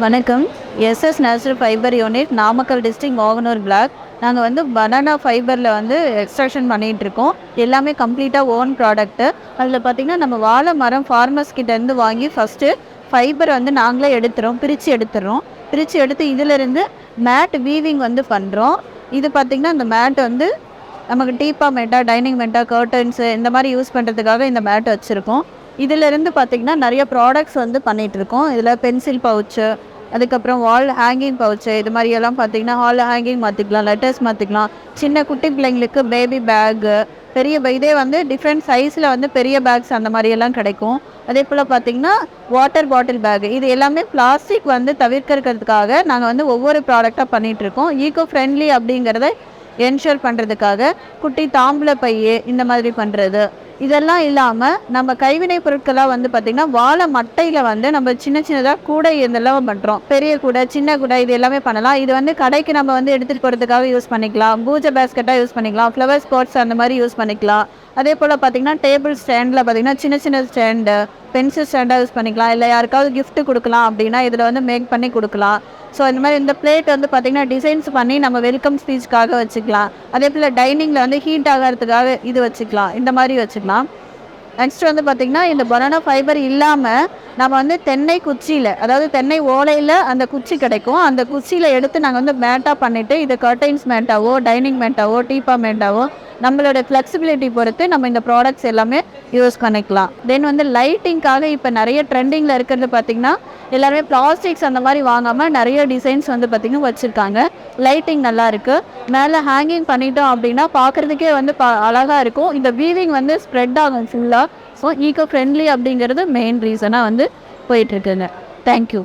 வணக்கம். SS natural fibre unit Namakkal district Mohanur block நாங்கள் வந்து பனானா ஃபைபரில் வந்து எக்ஸ்ட்ராக்ஷன் பண்ணிகிட்ருக்கோம் எல்லாமே கம்ப்ளீட்டாக ஓன் ப்ராடக்ட்டு அதில் பார்த்திங்கன்னா நம்ம வாழை மரம் ஃபார்மர்ஸ் கிட்டேருந்து வாங்கி ஃபஸ்ட்டு ஃபைபர் வந்து நாங்களே எடுத்துகிறோம் பிரித்து எடுத்துடுறோம் பிரித்து எடுத்து இதிலிருந்து மேட் வீவிங் வந்து பண்ணுறோம் இது பார்த்திங்கன்னா அந்த மேட் வந்து நமக்கு டீப்பா மேட்டா டைனிங் மேட்டா கர்டன்ஸு இந்த மாதிரி யூஸ் பண்ணுறதுக்காக இந்த மேட் வச்சுருக்கோம். இதிலிருந்து பார்த்திங்கன்னா நிறைய ப்ராடக்ட்ஸ் வந்து பண்ணிகிட்டு இருக்கோம் இதில் பென்சில் பவுச்சு அதுக்கப்புறம் வால் ஹேங்கிங் பவுச்சு இது மாதிரியெல்லாம் பார்த்திங்கன்னா பார்த்தீங்கன்னா ஹால் ஹேங்கிங் மாற்றிக்கலாம் லெட்டர்ஸ் மாற்றிக்கலாம் சின்ன குட்டி பிள்ளைங்களுக்கு பேபி பேக்கு பெரிய இதே வந்து டிஃப்ரெண்ட் சைஸில் வந்து பெரிய பேக்ஸ் அந்த மாதிரியெல்லாம் கிடைக்கும். அதே போல் பார்த்திங்கன்னா வாட்டர் பாட்டில் பேக் இது எல்லாமே பிளாஸ்டிக் வந்து தவிர்க்கிறதுக்காக நாங்கள் வந்து ஒவ்வொரு ப்ராடக்டாக பண்ணிகிட்ருக்கோம் ஈகோ ஃப்ரெண்ட்லி அப்படிங்கிறத என்ஷூர் பண்ணுறதுக்காக குட்டி தாம்பூல பையே இந்த மாதிரி பண்ணுறது இதெல்லாம் இல்லாமல் நம்ம கைவினை பொருட்களாக வந்து பார்த்திங்கன்னா வாழை மட்டையில் வந்து நம்ம சின்ன சின்னதாக கூடை இதெல்லாம் பண்ணுறோம் பெரிய கூடை சின்ன கூடை இது எல்லாமே பண்ணலாம். இது வந்து கடைக்கு நம்ம வந்து எடுத்துகிட்டு போகிறதுக்காக யூஸ் பண்ணிக்கலாம். பூஜை பேஸ்கெட்டாக யூஸ் பண்ணிக்கலாம். ஃப்ளவர் ஸ்பாட்ஸ் அந்த மாதிரி யூஸ் பண்ணிக்கலாம். அதே போல் பார்த்திங்கன்னா டேபிள் ஸ்டாண்டில் பார்த்திங்கன்னா சின்ன சின்ன ஸ்டாண்டு பென்சில் ஸ்டாண்டாக யூஸ் பண்ணிக்கலாம். இல்லை யாருக்காவது கிஃப்ட் கொடுக்கலாம் அப்படின்னா இதில் வந்து மேக் பண்ணி கொடுக்கலாம். ஸோ இந்த மாதிரி இந்த பிளேட் வந்து பார்த்திங்கன்னா டிசைன்ஸ் பண்ணி நம்ம வெல்கம் ஸ்பீச்சுக்காக வச்சுக்கலாம். அதே போல் டைனிங்கில் வந்து ஹீட் ஆகிறதுக்காக இது வச்சுக்கலாம். இந்த மாதிரி வச்சுக்கலாம். நெக்ஸ்ட் வந்து பார்த்திங்கன்னா இந்த பனானா ஃபைபர் இல்லாமல் நம்ம வந்து தென்னை குச்சியில் அதாவது தென்னை ஓலையில் அந்த குச்சி கிடைக்கும். அந்த குச்சியில் எடுத்து நாங்கள் வந்து மேட்டாக பண்ணிவிட்டு இது கர்டைன்ஸ் மேட்டாவோ டைனிங் மேட்டாவோ டீப்பா மேட்டாவோ நம்மளோட ஃப்ளெக்சிபிலிட்டி பொறுத்து நம்ம இந்த ப்ராடக்ட்ஸ் எல்லாமே யூஸ் பண்ணிக்கலாம். தென் வந்து லைட்டிங்காக இப்போ நிறைய ட்ரெண்டிங்கில் இருக்கிறது பார்த்திங்கன்னா எல்லாருமே பிளாஸ்டிக்ஸ் அந்த மாதிரி வாங்காமல் நிறைய டிசைன்ஸ் வந்து பார்த்திங்கன்னா வச்சுருக்காங்க. லைட்டிங் நல்லா இருக்குது மேலே ஹேங்கிங் பண்ணிட்டோம் அப்படின்னா பார்க்குறதுக்கே வந்து ப அழகாக இருக்கும். இந்த வீவிங் வந்து ஸ்ப்ரெட் ஆகும் ஃபுல்லாக ஸோ ஈகோ ஃப்ரெண்ட்லி அப்படிங்கிறது மெயின் ரீசனாக வந்து போயிட்டுருக்குங்க தேங்க்யூ